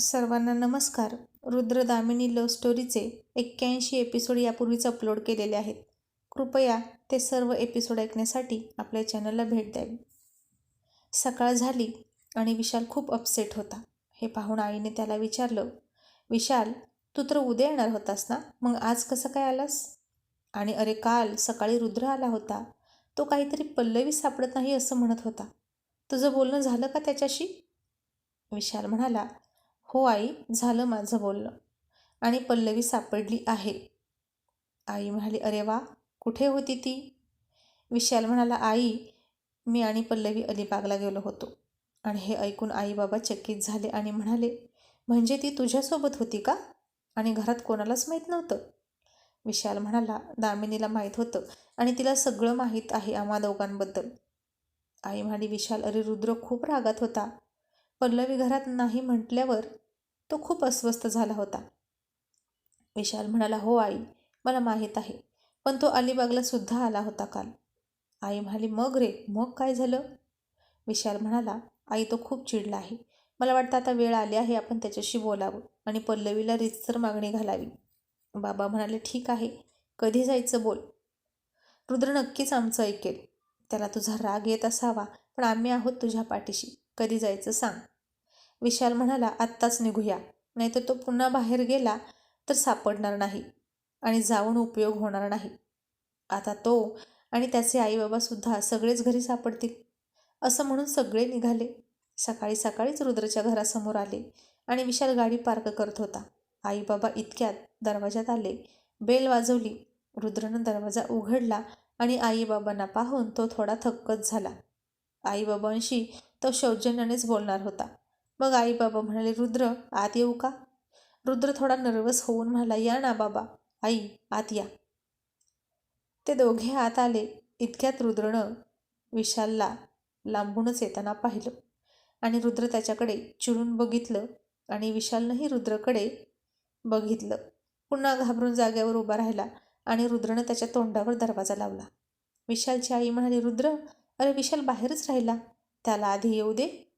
सर्वांना नमस्कार. रुद्रदामिनी लव्ह स्टोरीचे एक्क्याऐंशी एपिसोड यापूर्वीच अपलोड केलेले आहेत. कृपया ते सर्व एपिसोड ऐकण्यासाठी आपल्या चॅनलला भेट द्यावी. सकाळ झाली आणि विशाल खूप अपसेट होता. हे पाहून आईने त्याला विचारलं विशाल तू तर उद्या येणार होतास ना? मग आज कसं काय आलास? आणि अरे काल सकाळी रुद्र आला होता. तो काहीतरी पल्लवी सापडत नाही असं म्हणत होता. तुझं बोलणं झालं का त्याच्याशी? विशाल म्हणाला हो आई झालं माझं बोलणं. आणि पल्लवी सापडली आहे. आई म्हणाली अरे वा कुठे होती ती? विशाल म्हणाला आई मी आणि पल्लवी अलिबागला गेलो होतो. आणि हे ऐकून आई बाबा चकित झाले आणि म्हणाले म्हणजे ती तुझ्यासोबत होती का? आणि घरात कोणालाच माहीत नव्हतं? विशाल म्हणाला दामिनीला माहीत होतं आणि तिला सगळं माहीत आहे आम्हा दोघांबद्दल. आई म्हणाली विशाल अरे रुद्र खूप रागात होता. पल्लवी घरात नाही म्हटल्यावर तो खूप अस्वस्थ झाला होता. विशाल म्हणाला हो आई मला माहीत आहे पण तो अलिबागला सुद्धा आला होता काल. आई म्हणाली मग रे मग काय झालं? विशाल म्हणाला आई तो खूप चिडला आहे. मला वाटतं आता वेळ आली आहे आपण त्याच्याशी बोलावं आणि पल्लवीला रितसर मागणी घालावी. बाबा म्हणाले ठीक आहे कधी जायचं बोल. रुद्र नक्कीच आमचं ऐकेल. त्याला तुझा राग येत असावा पण आम्ही आहोत तुझ्या पाठीशी. कधी जायचं सांग. विशाल म्हणाला आत्ताच निघूया. नाहीतर तो पुन्हा बाहेर गेला तर सापडणार नाही आणि जाऊन उपयोग होणार नाही. आता तो आणि त्याचे आईबाबासुद्धा सगळेच घरी सापडतील. असं म्हणून सगळे निघाले. सकाळी सकाळीच रुद्रच्या घरासमोर आले आणि विशाल गाडी पार्क करत होता. आई बाबा इतक्यात दरवाजात आले. बेल वाजवली. रुद्रनं दरवाजा उघडला आणि आईबाबांना पाहून तो थोडा थक्कच झाला. आईबाबांशी तो सौजन्यानेच बोलणार होता. मग आई बाबा म्हणाले रुद्र आत येऊ का? रुद्र थोडा नर्वस होऊन म्हणाला या ना बाबा आई आत या. ते दोघे आत आले. इतक्यात रुद्रनं विशालला लांबूनच येताना पाहिलं आणि रुद्र त्याच्याकडे चिरून बघितलं आणि विशालनंही रुद्रकडे बघितलं. पुन्हा घाबरून जाग्यावर उभा राहिला आणि रुद्रनं त्याच्या तोंडावर दरवाजा लावला. विशालची आई म्हणाली रुद्र अरे विशाल बाहेरच राहिला. त्याला आधी येऊ दे.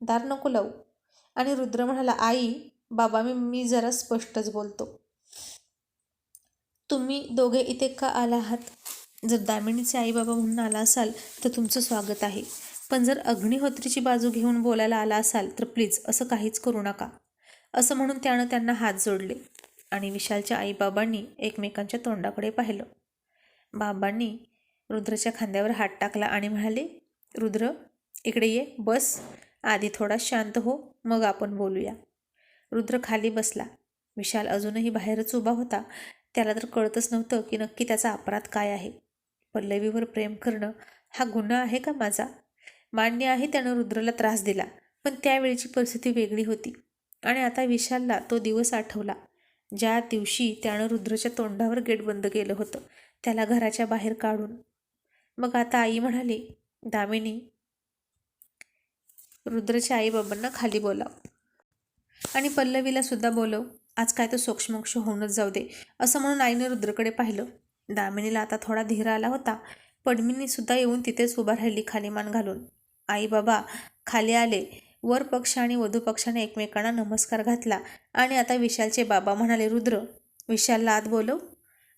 दार नको लावू. आणि रुद्र म्हणाला आई बाबा मी मी जरा स्पष्टच बोलतो. तुम्ही दोघे इथे का आला आहात? जर दामिनीचे आई बाबा म्हणून आला असाल तर तुमचं स्वागत आहे. पण जर अग्निहोत्रीची बाजू घेऊन बोलायला आला असाल तर प्लीज असं काहीच करू नका. असं म्हणून त्यानं त्यांना हात जोडले आणि विशालच्या आईबाबांनी एकमेकांच्या तोंडाकडे पाहिलं. बाबांनी रुद्रच्या खांद्यावर हात टाकला आणि म्हणाले रुद्र इकडे ये बस. आधी थोडा शांत हो मग आपण बोलूया. रुद्र खाली बसला. विशाल अजूनही बाहेरच उभा होता. त्याला तर कळतच नव्हतं की नक्की त्याचा अपराध काय आहे. पल्लवीवर प्रेम करणं हा गुन्हा आहे का माझा? मान्य आहे त्यानं रुद्रला त्रास दिला पण त्यावेळची परिस्थिती वेगळी होती. आणि आता विशालला तो दिवस आठवला. ज्या दिवशी त्यानं रुद्रच्या तोंडावर गेट बंद केलं होतं त्याला घराच्या बाहेर काढून. मग आता आई म्हणाली दामिनी रुद्रच्या आईबाबांना खाली बोलाव. आणि पल्लवीला सुद्धा बोलव आज काय तर सोक्षमोक्ष होऊनच जाऊ दे असं म्हणून आईने रुद्रकडे पाहिलं. दामिनीला आता थोडा धीर आला होता. पद्मिनी सुद्धा येऊन तिथेच उभा राहिली खाली मान घालून. आई बाबा खाली आले. वर पक्ष आणि वधू पक्षाने एकमेकांना नमस्कार घातला आणि आता विशालचे बाबा म्हणाले रुद्र विशालला आत बोलव.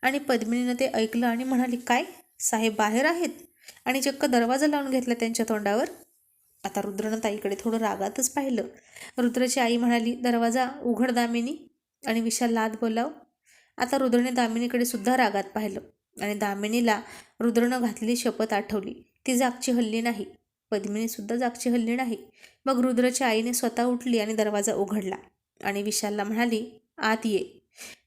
आणि पद्मिनीनं ते ऐकलं आणि म्हणाली काय? साहेब बाहेर आहेत. आणि चक्क दरवाजा लावून घेतला त्यांच्या तोंडावर. आता रुद्रनं ताईकडे थोडं रागातच पाहिलं. रुद्रची आई म्हणाली दरवाजा उघड दामिनी. आणि विशालला आत बोलाव. आता रुद्रने दामिनीकडे सुद्धा रागात पाहिलं. आणि दामिनीला रुद्रनं घातलेली शपथ आठवली. ती जागची हल्ली नाही. पद्मिनीसुद्धा जागची हल्ली नाही. मग रुद्रच्या आईने स्वतः उठली आणि दरवाजा उघडला. आणि विशालला म्हणाली आत ये.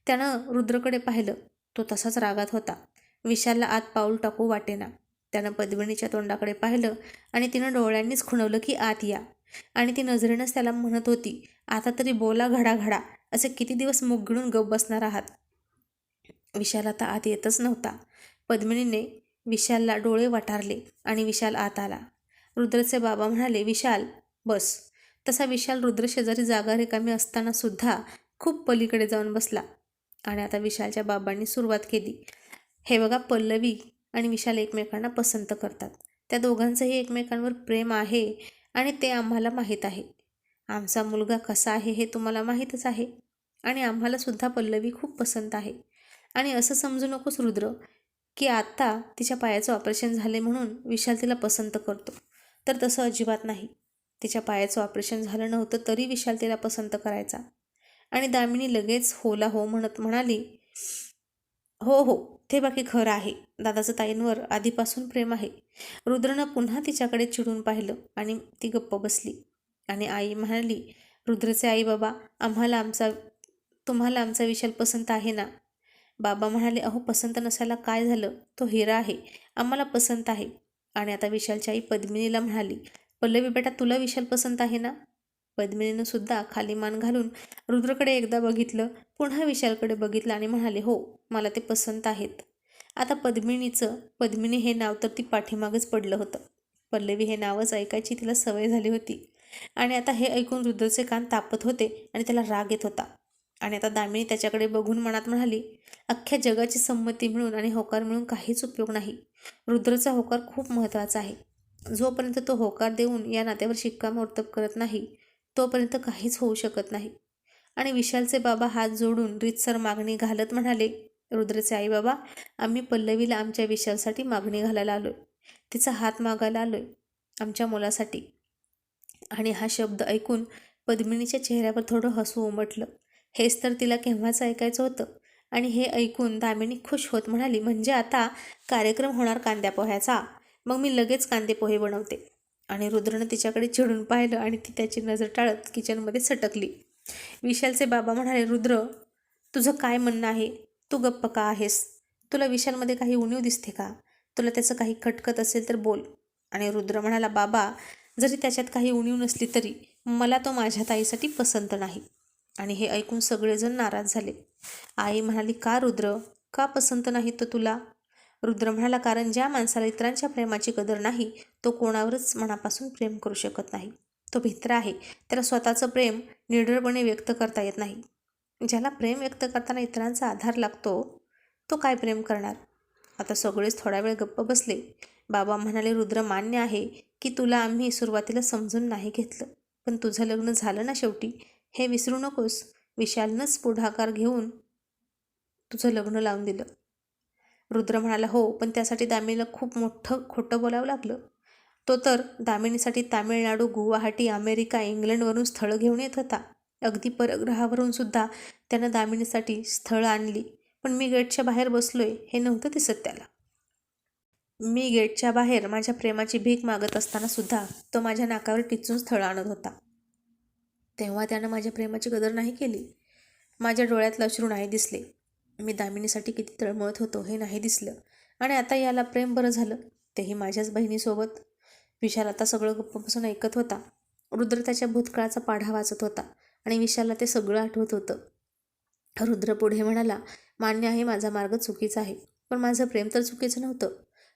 त्यानं रुद्रकडे पाहिलं. तो तसाच रागात होता. विशालला आत पाऊल टाकू वाटेना. त्यानं पद्मिनीच्या तोंडाकडे पाहिलं आणि तिनं डोळ्यांनीच खुणवलं की आत या. आणि ती नजरेनंच त्याला म्हणत होती आता तरी बोला घडा घडा असे किती दिवस मुग गिळून गप बसणार आहात? विशाल आता आत येतच नव्हता. पद्मिनीने विशालला डोळे वाटारले आणि विशाल आत आला. रुद्रचे बाबा म्हणाले विशाल बस. तसा विशाल रुद्र शेजारी जागा रिकामी असताना सुद्धा खूप पलीकडे जाऊन बसला. आणि आता विशालच्या बाबांनी सुरुवात केली. हे बघा पल्लवी आणि विशाल एकमेकांना पसंत करतात. त्या दोघांचंही एकमेकांवर प्रेम आहे आणि ते आम्हाला माहीत आहे. आमचा मुलगा कसा आहे हे तुम्हाला माहीतच आहे. आणि आम्हालासुद्धा पल्लवी खूप पसंत आहे. आणि असं समजू नकोस रुद्र की आत्ता तिच्या पायाचं ऑपरेशन झाले म्हणून विशाल तिला पसंत करतो. तर तसं अजिबात नाही. तिच्या पायाचं ऑपरेशन झालं नव्हतं तरी विशाल तिला पसंत करायचा. आणि दामिनी लगेच होला हो म्हणत म्हणाली हो हो ते बाकी खरं आहे. दादाचं ताईंवर आधीपासून प्रेम आहे. रुद्रनं पुन्हा तिच्याकडे चिडून पाहिलं आणि ती गप्प बसली. आणि आई म्हणाली रुद्रचे आई बाबा आम्हाला आमचा तुम्हाला आमचा विशाल पसंत आहे ना? बाबा म्हणाले अहो पसंत नसायला काय झालं? तो हिरा आहे. आम्हाला पसंत आहे. आणि आता विशालची आई पद्मिनीला म्हणाली पल्लवी बेटा तुला विशाल पसंत आहे ना? पद्मिनीनं सुद्धा खाली मान घालून रुद्रकडे एकदा बघितलं पुन्हा विशालकडे बघितलं आणि म्हणाले हो मला ते पसंत आहेत. आता पद्मिनीचं पद्मिनी हे नाव तर ती पाठीमागच पडलं होतं. पल्लवी हे नावच ऐकायची तिला सवय झाली होती. आणि आता हे ऐकून रुद्रचे कान तापत होते आणि त्याला राग येत होता. आणि आता दामिनी त्याच्याकडे बघून मनात म्हणाली अख्ख्या जगाची संमती मिळून आणि होकार मिळून काहीच उपयोग नाही. रुद्रचा होकार खूप महत्त्वाचा आहे. जोपर्यंत तो होकार देऊन या नात्यावर शिक्कामोर्तब करत नाही तोपर्यंत काहीच होऊ शकत नाही. आणि विशालचे बाबा हात जोडून रीतसर मागणी घालत म्हणाले रुद्रचे आई बाबा आम्ही पल्लवीला आमच्या विशालसाठी मागणी घालायला आलोय. तिचा हात मागायला आलोय आमच्या मुलासाठी. आणि हा शब्द ऐकून पद्मिनीच्या चेहऱ्यावर थोडं हसू उमटलं. हेच तर तिला केव्हाच ऐकायचं होतं. आणि हे ऐकून दामिनी खुश होत म्हणाली म्हणजे आता कार्यक्रम होणार कांद्या पोह्याचा मग मी लगेच कांदे पोहे बनवते. आणि रुद्रनं तिच्याकडे चिडून पाहिलं आणि ती त्याची नजर टाळत किचनमध्ये सटकली. विशालचे बाबा म्हणाले रुद्र तुझं काय म्हणणं आहे? तू गप्प का आहेस? तुला विशालमध्ये काही उणीव दिसते का? तुला त्याचं काही खटकत असेल तर बोल. आणि रुद्र म्हणाला बाबा जरी त्याच्यात काही उणीव नसली तरी मला तो माझ्या ताईसाठी पसंत नाही. आणि हे ऐकून सगळेजण नाराज झाले. आई म्हणाली का रुद्र? का पसंत नाही तो तुला? रुद्र म्हणाला कारण ज्या माणसाला इतरांच्या प्रेमाची कदर नाही तो कोणावरच मनापासून प्रेम करू शकत नाही. तो भित्र आहे. त्याला स्वतःचं प्रेम निडरपणे व्यक्त करता येत नाही. ज्याला प्रेम व्यक्त करताना इतरांचा आधार लागतो तो काय प्रेम करणार? आता सगळेच थोडा वेळ गप्प बसले. बाबा म्हणाले रुद्र मान्य आहे की तुला आम्ही सुरुवातीला समजून नाही घेतलं पण तुझं लग्न झालं ना शेवटी? हे विसरू नकोस. विशालनंच पुढाकार घेऊन तुझं लग्न लावून दिलं. रुद्र म्हणाला हो पण त्यासाठी दामिनीला खूप मोठं खोटं बोलावं लागलं. तो तर दामिनीसाठी तामिळनाडू गुवाहाटी अमेरिका इंग्लंडवरून स्थळं घेऊन येत होता. अगदी परग्रहावरून सुद्धा त्यानं दामिनीसाठी स्थळं आणली. पण मी गेटच्या बाहेर बसलोय हे नव्हतं दिसत त्याला. मी गेटच्या बाहेर माझ्या प्रेमाची भीक मागत असताना सुद्धा तो माझ्या नाकावर टिचून स्थळ आणत होता. तेव्हा त्यानं माझ्या प्रेमाची कदर नाही केली. माझ्या डोळ्यात अश्रू नाही दिसले. मी दामिनीसाठी किती तळमळत होतो हे नाही दिसलं. आणि आता याला प्रेम बरं झालं तेही माझ्याच बहिणीसोबत. विशाल आता सगळं गप्प बसून ऐकत होता. रुद्र त्याच्या भूतकाळाचा पाढा वाचत होता आणि विशालला ते सगळं आठवत होतं. रुद्र पुढे म्हणाला मान्य आहे माझा मार्ग चुकीचा आहे पण माझं प्रेम तर चुकीचं नव्हतं.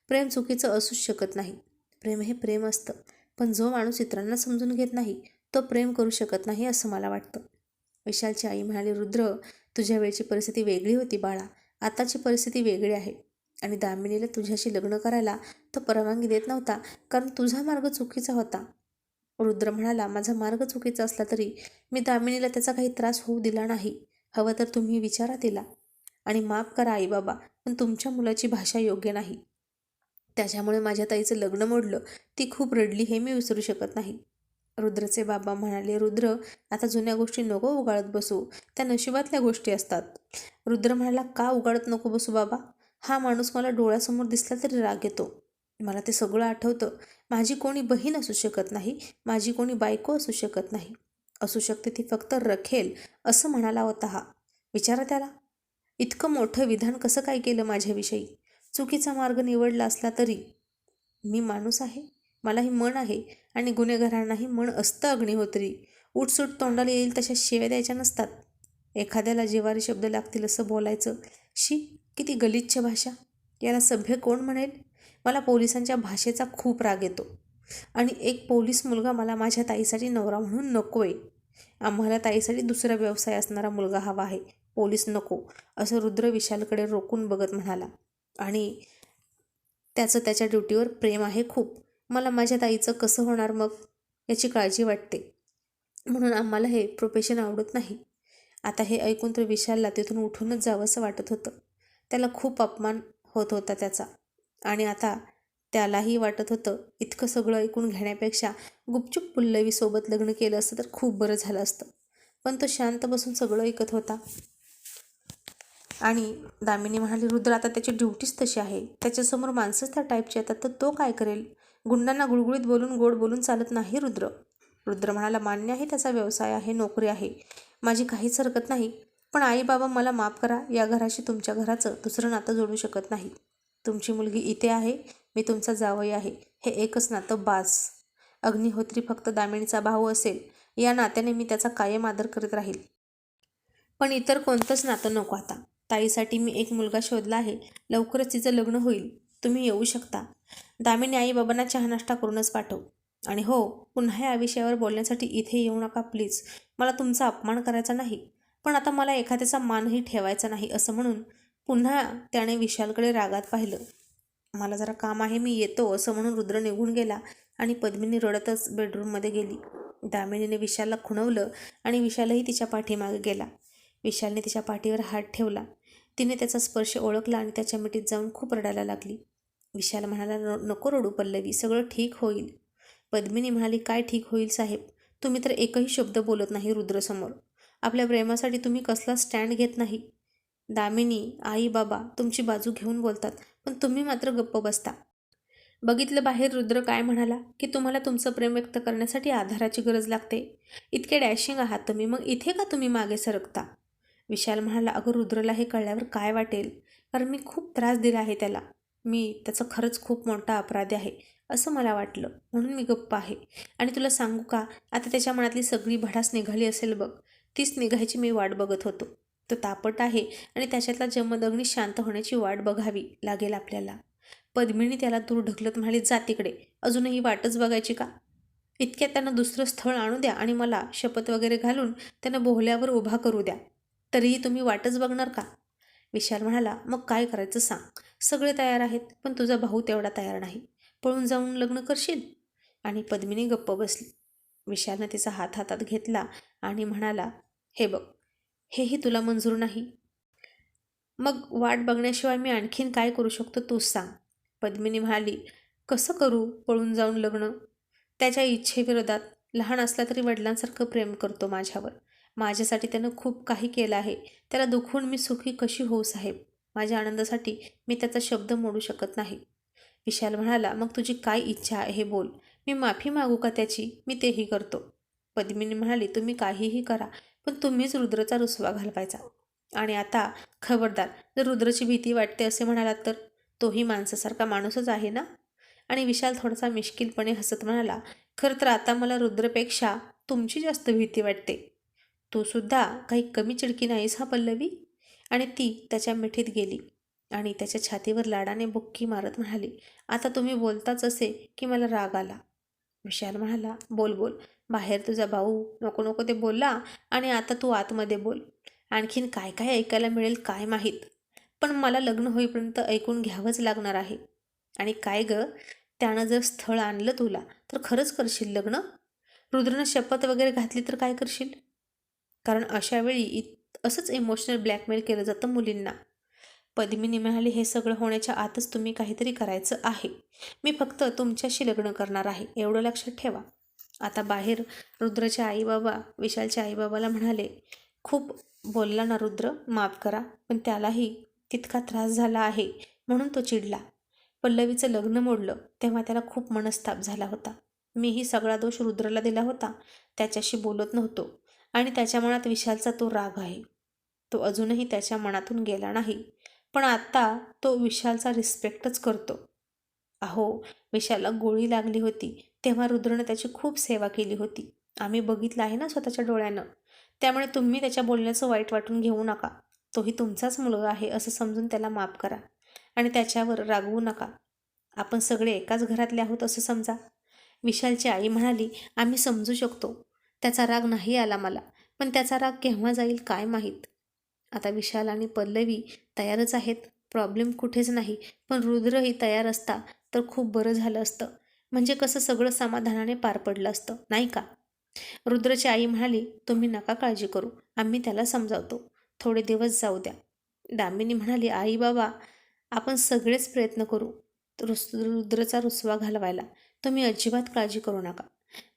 प्रेम चुकीचं असूच शकत नाही. प्रेम हे प्रेम असतं पण जो माणूस इतरांना समजून घेत नाही तो प्रेम करू शकत नाही असं मला वाटतं. विशालची आई म्हणाली रुद्र तुझ्या वेळची परिस्थिती वेगळी होती बाळा. आताची परिस्थिती वेगळी आहे. आणि दामिनीला तुझ्याशी लग्न करायला तो परवानगी देत नव्हता कारण तुझा मार्ग चुकीचा होता. रुद्र म्हणाला माझा मार्ग चुकीचा असला तरी मी दामिनीला त्याचा काही त्रास होऊ दिला नाही. हवं तर तुम्ही विचारा तिला. आणि माफ करा आई बाबा पण तुमच्या मुलाची भाषा योग्य नाही. त्याच्यामुळे माझ्या ताईचं लग्न मोडलं. ती खूप रडली हे मी विसरू शकत नाही. रुद्रचे बाबा म्हणाले रुद्र आता जुन्या गोष्टी नको उगाळत बसू. त्या नशिबातल्या गोष्टी असतात. रुद्र म्हणाला का उगाळत नको बसू बाबा? हा माणूस मला डोळ्यासमोर दिसला तरी राग येतो. मला ते सगळं आठवतं. माझी कोणी बहीण असू शकत नाही. माझी कोणी बायको असू शकत नाही. असू शकते ती फक्त रखेल असं म्हणाला होता हा. विचारा त्याला. इतकं मोठं विधान कसं काय केलं माझ्याविषयी? चुकीचा मार्ग निवडला असला तरी. मी माणूस आहे. मलाही मन आहे आणि गुन्हेगारांनाही मन असतं अग्निहोत्री. उठसूट तोंडाला येईल तशा शेव्या द्यायच्या नसतात. एखाद्याला जिवारी शब्द लागतील असं बोलायचं. शी किती गलिच्छ भाषा. याला सभ्य कोण म्हणेल? मला पोलिसांच्या भाषेचा खूप राग येतो. आणि एक पोलीस मुलगा मला माझ्या ताईसाठी नवरा म्हणून नको आहे आम्हाला ताईसाठी दुसरा व्यवसाय असणारा मुलगा हवा आहे. पोलीस नको असं रुद्र विशालकडे रोखून बघत म्हणाला. आणि त्याचं त्याच्या ड्युटीवर प्रेम आहे खूप. मला माझ्या ताईचं कसं होणार मग? याची काळजी वाटते. म्हणून आम्हाला हे प्रोफेशन आवडत नाही. आता हे ऐकून तर विशालला तिथून उठूनच जावंसं वाटत होतं. त्याला खूप अपमान होत होता त्याचा. आणि आता त्यालाही वाटत होतं इतकं सगळं ऐकून घेण्यापेक्षा गुपचूप पुल्लवीसोबत लग्न केलं असतं तर खूप बरं झालं असतं. पण तो शांत बसून सगळं ऐकत होता. आणि दामिनी म्हणाली रुद्र आता त्याची ड्युटीच तशी आहे. त्याच्यासमोर माणसंच त्या टाईपची येतात तर तो काय करेल? गुंडांना गुळगुळीत बोलून गोड बोलून चालत नाही रुद्र. रुद्र म्हणाला मान्य आहे त्याचा व्यवसाय आहे नोकरी आहे. माझी काहीच हरकत नाही. पण आई बाबा मला माफ करा या घराशी तुमच्या घराचं दुसरं नातं जोडू शकत नाही. तुमची मुलगी इथे आहे मी तुमचा जावई आहे. हे एकच नातं बास. अग्निहोत्री फक्त दामिणीचा भाऊ असेल. या नात्याने मी त्याचा कायम आदर करत राहील. पण इतर कोणतंच नातं नको आता. ताईसाठी मी एक मुलगा शोधला आहे. लवकरच तिचं लग्न होईल. तुम्ही येऊ शकता. दामिनी आई बाबांना चहा नाश्ता करूनच पाठव. आणि हो पुन्हा या विषयावर बोलण्यासाठी इथे येऊ नका प्लीज. मला तुमचा अपमान करायचा नाही. पण आता मला एखाद्याचा मानही ठेवायचा नाही असं म्हणून पुन्हा त्याने विशालकडे रागात पाहिलं. मला जरा काम आहे मी येतो असं म्हणून रुद्र निघून गेला आणि पद्मिनी रडतच बेडरूममध्ये गेली. दामिनीने विशालला खुणवलं आणि विशालही तिच्या पाठीमागे गेला. विशालने तिच्या पाठीवर हात ठेवला. तिने त्याचा स्पर्श ओळखला आणि त्याच्या मिठीत जाऊन खूप रडायला लागली. विशाल म्हणाला "न- नको रडू पल्लवी सगळं ठीक होईल. पद्मिनी म्हणाली काय ठीक होईल साहेब? तुम्ही तर एकही शब्द बोलत नाही रुद्रसमोर. आपल्या प्रेमासाठी तुम्ही कसला स्टँड घेत नाही. दामिनी आई बाबा तुमची बाजू घेऊन बोलतात पण तुम्ही मात्र गप्प बसता. बघितलं बाहेर रुद्र काय म्हणाला की तुम्हाला तुमचं प्रेम व्यक्त करण्यासाठी आधाराची गरज लागते. इतके डॅशिंग आहात तुम्ही मग इथे का तुम्ही मागे सरकता? विशाल म्हणाला अगं रुद्रला हे कळल्यावर काय वाटेल? कारण मी खूप त्रास दिला आहे त्याला. मी त्याचं खरंच खूप मोठा अपराधी आहे असं मला वाटलं. म्हणून मी गप्प आहे. आणि तुला सांगू का आता त्याच्या मनातली सगळी भडास निघाली असेल बघ. तीच निघायची मी वाट बघत होतो. तो तापट आहे आणि त्याच्यातला जमदग्नी शांत होण्याची वाट बघावी लागेल आपल्याला. पद्मिनी त्याला दूर ढकलत म्हणाली जा तिकडे. अजूनही वाटच बघायची का? इतक्यात त्यांना दुसरं स्थळ आणू द्या आणि मला शपथ वगैरे घालून त्यानं बोहल्यावर उभा करू द्या. तरीही तुम्ही वाटच बघणार का? विशाल म्हणाला मग काय करायचं सांग. सगळे तयार आहेत पण तुझा भाऊ तेवढा तयार नाही. पळून जाऊन लग्न करशील? आणि पद्मिनी गप्प बसली. विशालनं तिचा हात हातात घेतला आणि म्हणाला हे बघ हेही तुला मंजूर नाही. मग वाट बघण्याशिवाय मी आणखीन काय करू शकतो तूच सांग. पद्मिनी म्हणाली कसं करू पळून जाऊन लग्न? त्याच्या इच्छेविरोधात लहान असला तरी वडिलांसारखं प्रेम करतो माझ्यावर. माझ्यासाठी त्यानं खूप काही केलं आहे. त्याला दुखवून मी सुखी कशी होऊ साहेब? माझ्या आनंदासाठी मी त्याचा शब्द मोडू शकत नाही. विशाल म्हणाला मग तुझी काय इच्छा आहे हे बोल. मी माफी मागू का त्याची? मी तेही करतो. पद्मिनी म्हणाली तुम्ही काहीही करा पण तुम्हीच रुद्रचा रुसवा घालवायचा. आणि आता खबरदार जर रुद्रची भीती वाटते असे म्हणालात तर? तोही माणसासारखा माणूसच आहे ना? आणि विशाल थोडासा मिश्किलपणे हसत म्हणाला खरं तर आता मला रुद्रपेक्षा तुमची जास्त भीती वाटते. तू सुद्धा काही कमी चिडकी नाहीस हा पल्लवी? आणि ती त्याच्या मिठीत गेली आणि त्याच्या छातीवर लाडाने बुक्की मारत म्हणाली आता तुम्ही बोलताच असे की मला राग आला. विशाल म्हणाला बोल बोल. बाहेर तुझा भाऊ नको नको ते बोलला आणि आता तू आतमध्ये बोल. आणखीन काय काय ऐकायला मिळेल काय माहीत. पण मला लग्न होईपर्यंत ऐकून घ्यावंच लागणार आहे. आणि काय ग? त्यानं जर स्थळ आणलं तुला तर खरंच करशील लग्न? रुद्रनं शपथ वगैरे घातली तर काय करशील? कारण अशावेळी असंच इमोशनल ब्लॅकमेल केलं जातं मुलींना. पद्मिनी म्हणाली हे सगळं होण्याच्या आतच तुम्ही काहीतरी करायचं आहे. मी फक्त तुमच्याशी लग्न करणार आहे. एवढं लक्षात ठेवा. आता बाहेर रुद्रच्या आईबाबा विशालच्या आईबाबाला म्हणाले खूप बोलला ना रुद्र माफ करा पण त्यालाही तितका त्रास झाला आहे म्हणून तो चिडला. पल्लवीचं लग्न मोडलं तेव्हा त्याला खूप मनस्ताप झाला होता. मीही सगळा दोष रुद्रला दिला होता त्याच्याशी बोलत नव्हतो. आणि त्याच्या मनात विशालचा तो राग आहे. तो अजूनही त्याच्या मनातून गेला नाही. पण आत्ता तो विशालचा रिस्पेक्टच करतो. अहो विशालला गोळी लागली होती. तेव्हा रुद्रनं त्याची खूप सेवा केली होती. आम्ही बघितलं आहे ना स्वतःच्या डोळ्यानं. त्यामुळे तुम्ही त्याच्या बोलण्याचं वाईट वाटून घेऊ नका. तोही तुमचाच मुलगा आहे असं समजून त्याला माफ करा. आणि त्याच्यावर रागवू नका. आपण सगळे एकाच घरातले आहोत असं समजा. विशालची आई म्हणाली आम्ही समजू शकतो. त्याचा राग नाही आला मला. पण त्याचा राग केव्हा जाईल काय माहीत? आता विशाल आणि पल्लवी तयारच आहेत. प्रॉब्लेम कुठेच नाही. पण रुद्रही तयार असता तर खूप बरं झालं असतं. म्हणजे कसं सगळं समाधानाने पार पडलं असतं नाही का? रुद्रची आई म्हणाली तुम्ही नका काळजी करू. आम्ही त्याला समजावतो. थोडे दिवस जाऊ द्या. दामिनी म्हणाली आई बाबा आपण सगळेच प्रयत्न करू. रुस रुद्रचा रुसवा घालवायला तुम्ही अजिबात काळजी करू नका.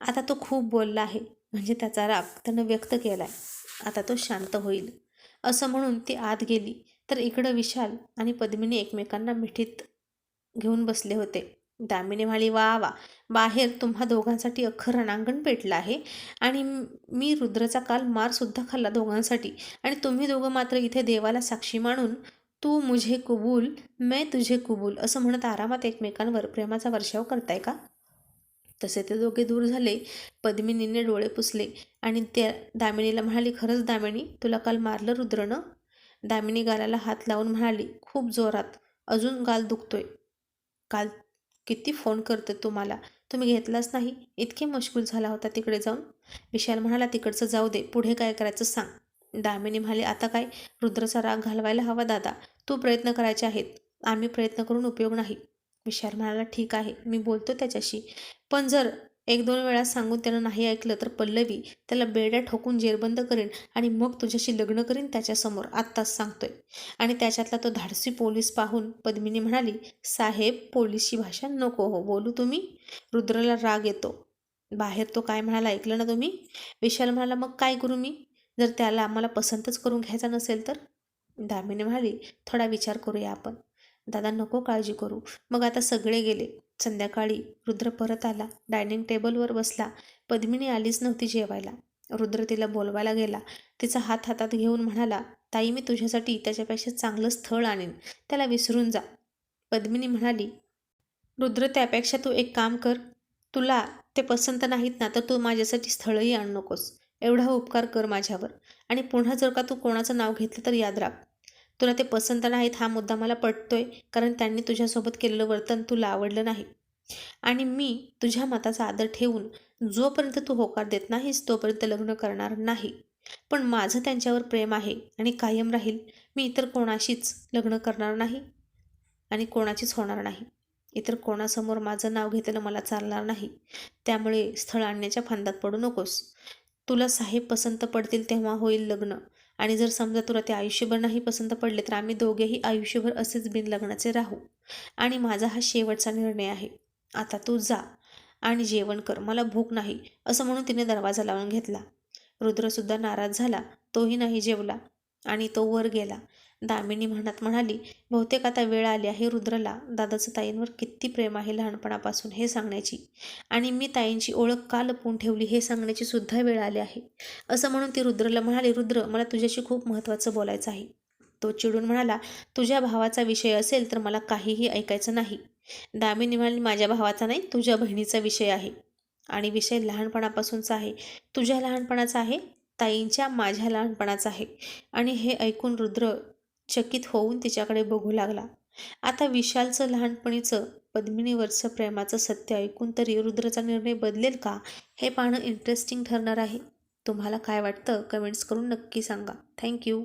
आता तो खूप बोलला आहे. म्हणजे त्याचा राग त्यानं व्यक्त केला आहे आता तो शांत होईल. असं म्हणून ती आत गेली. तर इकडं विशाल आणि पद्मिनी एकमेकांना मिठीत घेऊन बसले होते. दामिनी म्हणाली वा वा बाहेर तुम्हा दोघांसाठी अख्खं रणांगण पेटलं आहे आणि मी रुद्रचा काल मारसुद्धा खाल्ला दोघांसाठी आणि तुम्ही दोघं मात्र इथे देवाला साक्षी मानून तू मुझे कुबूल मैं तुझे कुबूल असं म्हणत आरामात एकमेकांवर प्रेमाचा वर्षाव करताय का? तसे ते दोघे दूर झाले. पद्मिनीने डोळे पुसले आणि त्या दामिनीला म्हणाली खरंच दामिनी तुला काल मारलं रुद्रनं? दामिनी गालाला हात लावून म्हणाली खूप जोरात. अजून गाल दुखतोय. काल किती फोन करते तुम्हाला तुम्ही घेतलाच नाही? इतके मशगूल झाला होता तिकडे जाऊन? विशाल म्हणाला तिकडचं जाऊ दे. पुढे काय करायचं सांग. दामिनी म्हणाले आता काय? रुद्रचा राग घालवायला हवा दादा. तू प्रयत्न करायचे आहेत. आम्ही प्रयत्न करून उपयोग नाही. विशाल म्हणाला ठीक आहे. मी बोलतो त्याच्याशी. पण जर एक दोन वेळा सांगून त्यानं नाही ऐकलं तर पल्लवी त्याला बेड्या ठोकून जेरबंद करेन आणि मग तुझ्याशी लग्न करीन त्याच्यासमोर आत्ताच सांगतोय. आणि त्याच्यातला तो धाडसी पोलीस पाहून पद्मिनी म्हणाली साहेब पोलीसची भाषा नको हो बोलू तुम्ही? रुद्रला राग येतो. बाहेर तो काय म्हणाला ऐकलं ना तुम्ही? विशाल म्हणाला मग काय करू मी? जर त्याला आम्हाला पसंतच करून घ्यायचा नसेल तर? दामिनी म्हणाली थोडा विचार करूया आपण. दादा नको काळजी करू. मग आता सगळे गेले. संध्याकाळी रुद्र परत आला. डायनिंग टेबलवर बसला. पद्मिनी आलीच नव्हती जेवायला. रुद्र तिला बोलवायला गेला. तिचा हात हातात घेऊन म्हणाला ताई मी तुझ्यासाठी त्याच्यापेक्षा चांगलं स्थळ आणीन. त्याला विसरून जा. पद्मिनी म्हणाली रुद्र त्यापेक्षा तू एक काम कर. तुला ते पसंत नाहीत ना तर तू माझ्यासाठी स्थळही आणू नकोस. एवढा उपकार कर माझ्यावर. आणि पुन्हा जर का तू कोणाचं नाव घेतलं तर याद राख. तुला ते पसंत नाहीत हा मुद्दा मला पटतोय कारण त्यांनी तुझ्यासोबत केलेलं वर्तन तुला आवडलं नाही. आणि मी तुझ्या मताचा आदर ठेवून जोपर्यंत तू होकार देत नाहीस तोपर्यंत लग्न करणार नाही. पण माझं त्यांच्यावर प्रेम आहे आणि कायम राहील. मी इतर कोणाशीच लग्न करणार नाही आणि कोणाचीच होणार नाही. इतर कोणासमोर माझं नाव घेतलेलं मला चालणार नाही. त्यामुळे स्थळ आणण्याच्या फांदात पडू नकोस. तुला साहेब पसंत पडतील तेव्हा होईल लग्न. आणि जर समजा तुला ते आयुष्यभर नाही पसंत पडले तर आम्ही दोघेही आयुष्यभर असेच बिनलग्नाचे राहू. आणि माझा हा शेवटचा निर्णय आहे. आता तू जा आणि जेवण कर. मला भूक नाही असं म्हणून तिने दरवाजा लावून घेतला. रुद्रसुद्धा नाराज झाला. तोही नाही जेवला आणि तो वर गेला. दामिनी म्हणत म्हणाली बहुतेक आता वेळ आली आहे रुद्रला. दादाचं ताईंवर किती प्रेम आहे लहानपणापासून हे सांगण्याची. आणि मी ताईंची ओळख का लपवून ठेवली हे सांगण्याची सुद्धा वेळ आली आहे. असं म्हणून ती रुद्रला म्हणाली रुद्र मला तुझ्याशी खूप महत्त्वाचं बोलायचं आहे. तो चिडून म्हणाला तुझ्या भावाचा विषय असेल तर मला काहीही ऐकायचं नाही. दामिनी म्हणाली माझ्या भावाचा नाही तुझ्या बहिणीचा विषय आहे. आणि विषय लहानपणापासूनचा आहे. तुझ्या लहानपणाचा आहे ताईंच्या माझ्या लहानपणाचा आहे. आणि हे ऐकून रुद्र चकित होऊन तिच्याकडे बघू लागला. आता विशालचं लहानपणीचं पद्मिनीवरचं प्रेमाचं सत्य ऐकून तरी रुद्रचा निर्णय बदलेल का हे पाहणं इंटरेस्टिंग ठरणार आहे. तुम्हाला काय वाटतं? कमेंट्स करून नक्की सांगा. थँक्यू